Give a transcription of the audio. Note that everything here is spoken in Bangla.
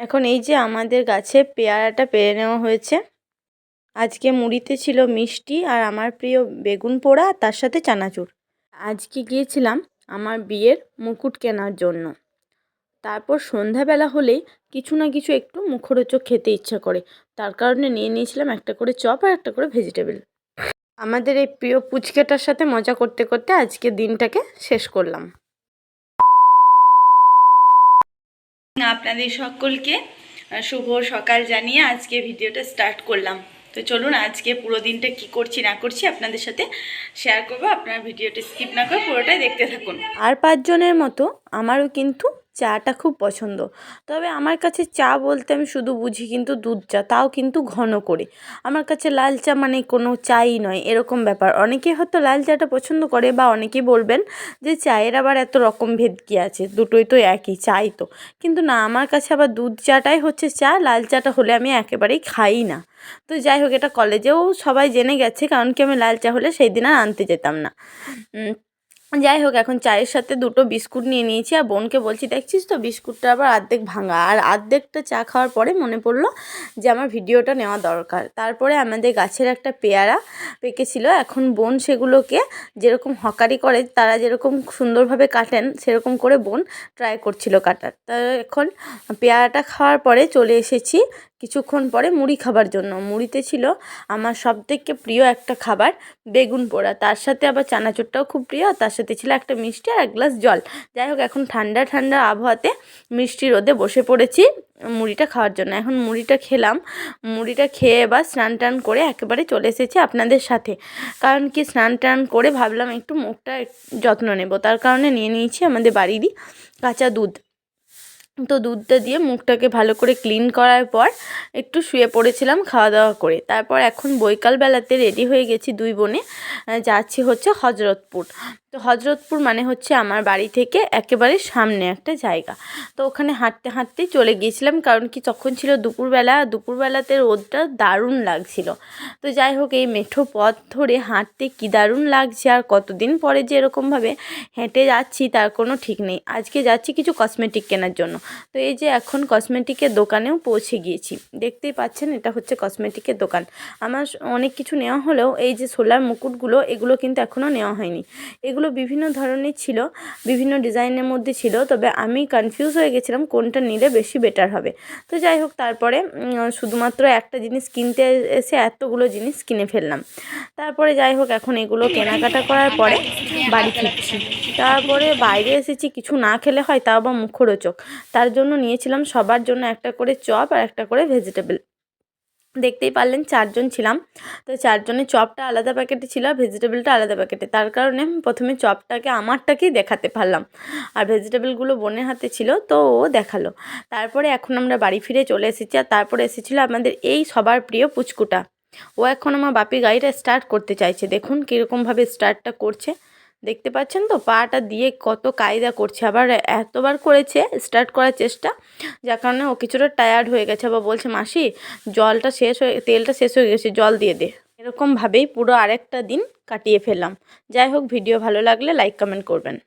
এখন এই যে আমাদের গাছে পেয়ারাটা পেরে নেওয়া হয়েছে, আজকে মুড়িতে ছিল মিষ্টি আর আমার প্রিয় বেগুন পোড়া তার সাথে চানাচুর। আজকে গিয়েছিলাম আমার বিয়ের মুকুট কেনার জন্য। তারপর সন্ধ্যাবেলা হলেই কিছু না কিছু একটু মুখরোচক খেতে ইচ্ছা করে। তার কারণে নিয়ে নিয়েছিলাম একটা করে চপ আর একটা করে ভেজিটেবল। আমাদের এই প্রিয় পুচকেটার সাথে মজা করতে করতে আজকে দিনটাকে শেষ করলাম। আপনাদের সকলকে শুভ সকাল জানিয়ে আজকে ভিডিওটা স্টার্ট করলাম। তো চলুন আজকে পুরো দিনটা কি করছি, না করছি আপনাদের সাথে শেয়ার করব। আপনারা ভিডিওটা স্কিপ না করে পুরোটাই দেখতে থাকুন। আর পাঁচজনের মতো আমারও কিন্তু চাটা খুব পছন্দ। তবে আমার কাছে চা বলতে আমি শুধু বুঝি কিন্তু দুধ চা, তাও কিন্তু ঘন করে। আমার কাছে লাল চা মানে কোনো চাই নয়, এরকম ব্যাপার। অনেকে হয়তো লাল চাটা পছন্দ করে বা অনেকেই বলবেন যে চায়ের আবার এত রকম ভেদ কী আছে? দুটোই তো একই, চাই তো। কিন্তু না, আমার কাছে আবার দুধ চাটাই হচ্ছে চা, লাল চাটা হলে আমি একেবারেই খাই না। তো যাই হোক, এটা কলেজেও সবাই জেনে গেছে, কারণ কি আমি লাল চা হলে সেই দিন আর আনতে যেতাম না। যাই হোক, এখন চায়ের সাথে দুটো বিস্কুট নিয়ে নিয়েছি আর বোনকে বলছি, দেখছিস তো বিস্কুটটা আবার অর্ধেক ভাঙা? আর অর্ধেকটা চা খাওয়ার পরে মনে পড়ল যে আমার ভিডিওটা নেওয়া দরকার। তারপরে আমাদের গাছের একটা পেয়ারা পেকেছিল। এখন বোন সেগুলোকে যেরকম হকারি করে, তারা যেরকম সুন্দরভাবে কাটেন, সেরকম করে বোন ট্রাই করছিল কাটার। তা এখন পেয়ারাটা খাওয়ার পরে চলে এসেছি কিছুক্ষণ পরে মুড়ি খাবার জন্য। মুড়িতে ছিল আমার সবথেকে প্রিয় একটা খাবার, বেগুন পোড়া। তার সাথে আবার চানাচুরটাও খুব প্রিয় তার সাথে ছিল একটা মিষ্টি আর এক গ্লাস জল। যাই হোক, এখন ঠান্ডা ঠান্ডা আবহাওয়াতে মিষ্টি রোদে বসে পড়েছি মুড়িটা খাওয়ার জন্য। এখন মুড়িটা খেলাম। মুড়িটা খেয়ে বা স্নান টান করে একেবারে চলে এসেছি আপনাদের সাথে। কারণ কি স্নান টান করে ভাবলাম একটু মুখটা যত্ন নেব। তার কারণে নিয়ে নিয়েছি আমাদের বাড়িরই কাঁচা দুধ। তো দুধটা দিয়ে মুখটাকে ভালো করে ক্লিন করার পর একটু শুয়ে পড়েছিলাম খাওয়া দাওয়া করে। তারপর এখন বৈকালবেলাতে রেডি হয়ে গেছি দুই বোনে। যাচ্ছি হচ্ছে হজরতপুর। তো হজরতপুর মানে হচ্ছে আমার বাড়ি থেকে একেবারে সামনে একটা জায়গা। তো ওখানে হাঁটতে হাঁটতেই চলে গিয়েছিলাম কারণ কি তখন ছিল দুপুরবেলা। দুপুরবেলাতে রোদটা দারুণ লাগছিল। তো যাই হোক, এই মেঠো পথ ধরে হাঁটতে কি দারুণ লাগছে আর কতদিন পরে যে এরকমভাবে হেঁটে যাচ্ছি তার কোনো ঠিক নেই। আজকে যাচ্ছি কিছু কসমেটিক কেনার জন্য। তো এই যে এখন কসমেটিকের দোকানেও পৌঁছে গিয়েছি। দেখতেই পাচ্ছেন, এটা হচ্ছে কসমেটিকের দোকান। আমার অনেক কিছু নেওয়া হলেও এই যে সোলার মুকুটগুলো, এগুলো কিন্তু এখনও নেওয়া হয়নি। এগুলো বিভিন্ন ধরনের ছিল, বিভিন্ন ডিজাইনের মধ্যে ছিল, তবে আমি কনফিউজ হয়ে গেছিলাম কোনটা নিলে বেশি বেটার হবে। তো যাই হোক, তারপরে শুধুমাত্র একটা জিনিস কিনতে এসে এতগুলো জিনিস কিনে ফেললাম। তারপরে যাই হোক, এখন এগুলো কেনাকাটা করার পরে বাড়ি ফিরছি। তারপরে বাইরে এসেছি, কিছু না খেলে হয়, তাও বা মুখরোচক। তার জন্য নিয়েছিলাম সবার জন্য একটা করে চপ আর একটা করে ভেজিটেবল দেখতেই পারলেন চারজন ছিলাম। তো চারজনের চপটা আলাদা প্যাকেটে ছিল আর ভেজিটেবলটা আলাদা প্যাকেটে তার কারণে প্রথমে চপটাকে আমারটাকেই দেখাতে পারলাম। আর ভেজিটেবলগুলো বোনের হাতে ছিল, তো ও দেখাল। তারপরে এখন আমরা বাড়ি ফিরে চলে এসেছি আর তারপরে এসেছিল আমাদের এই সবার প্রিয় পুচকুটা। ও এখন আমার বাপি গাড়িটা স্টার্ট করতে চাইছে। দেখুন কীরকমভাবে স্টার্টটা করছে। দেখতে পাচ্ছেন তো? পাটা দিয়ে কত কায়দা করছে। আবার এতবার করেছে স্টার্ট করার চেষ্টা। যার কারণে ও কিছুটা টায়ার্ড হয়ে গেছে বা বলছে, মাসি, জলটা শেষ হয়ে, তেলটা শেষ হয়ে গেছে, জল দিয়ে দে। এরকমভাবেই পুরো আরেকটা দিন কাটিয়ে ফেললাম। যাই হোক, ভিডিও ভালো লাগলে লাইক কমেন্ট করবেন।